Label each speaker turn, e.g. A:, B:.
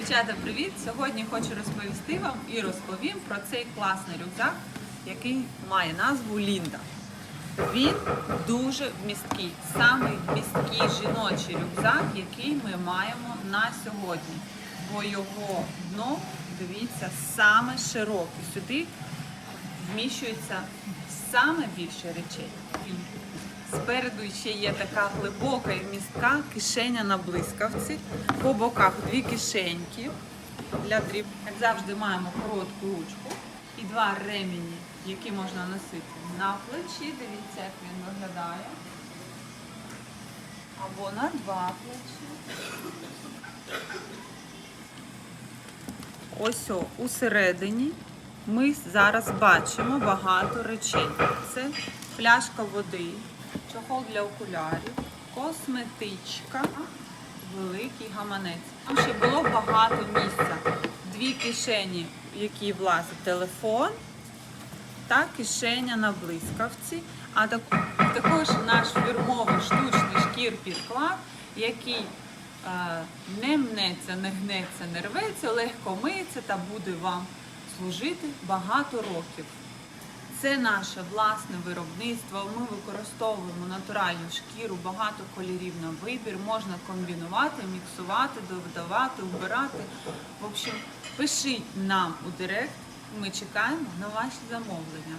A: Дівчата, привіт! Сьогодні хочу розповісти вам і розповім про цей класний рюкзак, який має назву Лінда. Він дуже вмісткий, самий вмісткий жіночий рюкзак, який ми маємо на сьогодні. Бо його дно, дивіться, саме широке. Сюди вміщується саме більше речей. Спереду ще є така глибока і містка кишеня на блискавці. По боках дві кишеньки для дріб. Як завжди маємо коротку ручку і два ремені, які можна носити на плечі. Дивіться, як він виглядає. Або на два плечі. Ось о, усередині ми зараз бачимо багато речей. Це пляшка води, чохол для окулярів, косметичка, великий гаманець. Там ще було багато місця. Дві кишені, в які влазить телефон та кишеня на блискавці. А так- також наш фірмовий штучний шкір підклад, який е, не мнеться, не гнеться, не рветься, легко миється та буде вам служити багато років. Це наше власне виробництво. Ми використовуємо натуральну шкіру, багато кольорів на вибір. Можна комбінувати, міксувати, додавати, вбирати. В общем, пишіть нам у директ. Ми чекаємо на ваші замовлення.